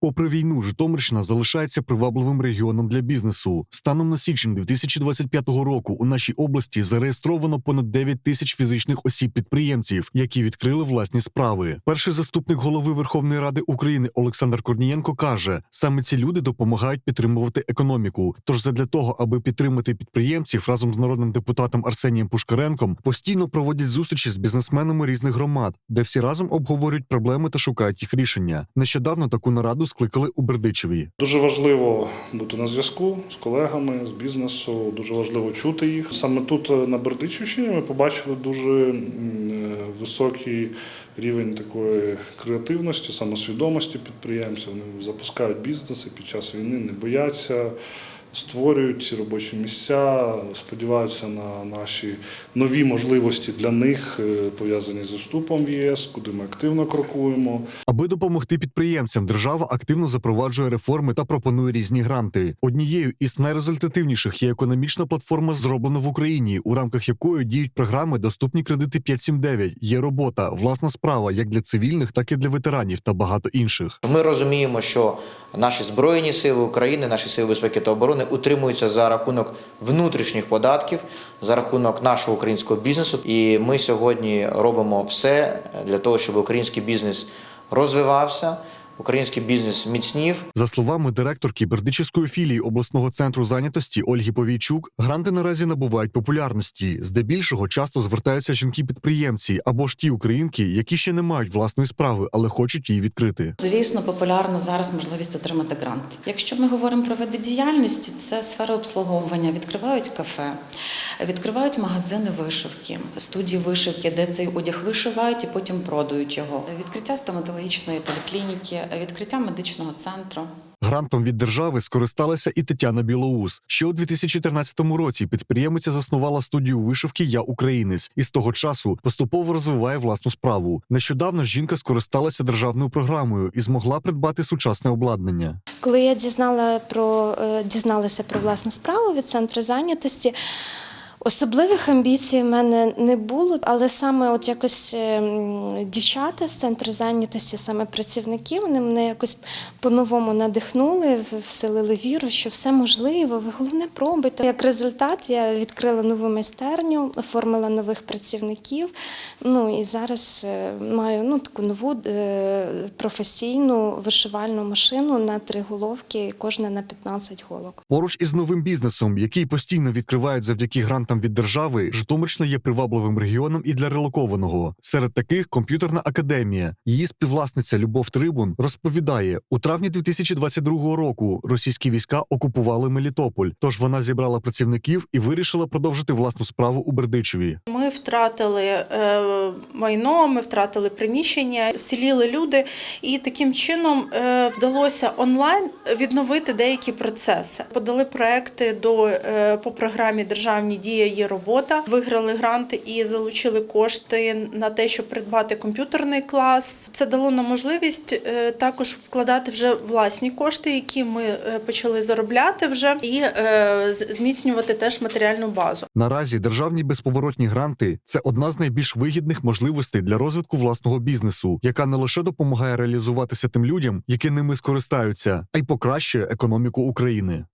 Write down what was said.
Попри війну, Житомирщина залишається привабливим регіоном для бізнесу. Станом на січень 2025 року у нашій області зареєстровано понад 9 тисяч фізичних осіб-підприємців, які відкрили власні справи. Перший заступник голови Верховної Ради України Олександр Корнієнко каже: саме ці люди допомагають підтримувати економіку. Тож, задля того, аби підтримати підприємців разом з народним депутатом Арсенієм Пушкаренком, постійно проводять зустрічі з бізнесменами різних громад, де всі разом обговорюють проблеми та шукають їх рішення. Нещодавно таку нараду скликали у Бердичеві. Дуже важливо бути на зв'язку з колегами з бізнесу. Дуже важливо чути їх. Саме тут на Бердичівщині ми побачили дуже високий рівень такої креативності, самосвідомості підприємців. Вони запускають бізнеси під час війни, не бояться. Створюють ці робочі місця, сподіваються на наші нові можливості для них, е, пов'язані з вступом в ЄС, куди ми активно крокуємо. Аби допомогти підприємцям, держава активно запроваджує реформи та пропонує різні гранти. Однією із найрезультативніших є економічна платформа «Зроблено в Україні, у рамках якої діють програми Доступні кредити 579, Є робота, власна справа як для цивільних, так і для ветеранів та багато інших. Ми розуміємо, що наші збройні сили України, наші сили безпеки та оборони утримуються за рахунок внутрішніх податків, за рахунок нашого українського бізнесу. І ми сьогодні робимо все для того, щоб український бізнес розвивався, український бізнес міцнів. За словами директорки Бердичівської філії обласного центру зайнятості Ольги Повійчук, гранти наразі набувають популярності. Здебільшого часто звертаються жінки-підприємці або ж ті українки, які ще не мають власної справи, але хочуть її відкрити. Звісно, популярно зараз можливість отримати грант. Якщо ми говоримо про види діяльності, це сфера обслуговування. Відкривають кафе, відкривають магазини вишивки, студії вишивки, де цей одяг вишивають і потім продають його. Відкриття стоматологічної поліклініки, відкриття медичного центру. Грантом від держави скористалася і Тетяна Білоус. Ще у 2013 році підприємиця заснувала студію вишивки Я Українець і з того часу поступово розвиває власну справу. Нещодавно жінка скористалася державною програмою і змогла придбати сучасне обладнання. Коли я дізнала про е, дізналася про власну справу від центру зайнятості. Особливих амбіцій в мене не було, але саме от якось ем, дівчата з центру зайнятості, саме працівники, вони мене якось по-новому надихнули, вселили віру, що все можливо, ви головне пробуйте. Як результат, я відкрила нову майстерню, оформила нових працівників. Ну і зараз е, маю ну, таку нову е, професійну вишивальну машину на три головки, кожна на 15 голок. Поруч із новим бізнесом, який постійно відкривають завдяки грантам від держави, Житомирщина є привабливим регіоном і для релокованого. Серед таких комп'ютерна академія. Її співвласниця Любов Трибун розповідає, у травні 2022 року російські війська окупували Мелітополь. Тож вона зібрала працівників і вирішила продовжити власну справу у Бердичеві. Ми втратили е, майно, ми втратили приміщення, вціліли люди, і таким чином е, вдалося онлайн відновити деякі процеси. Подали проекти до е, по програмі Державні дія є робота. Виграли гранти і залучили кошти на те, щоб придбати комп'ютерний клас. Це дало нам можливість е, також вкладати вже власні кошти, які ми е, почали заробляти вже, і е, зміцнювати теж матеріальну базу. Наразі державні безповоротні гранти це одна з найбільш вигідних можливостей для розвитку власного бізнесу, яка не лише допомагає реалізуватися тим людям, які ними скористаються, а й покращує економіку України.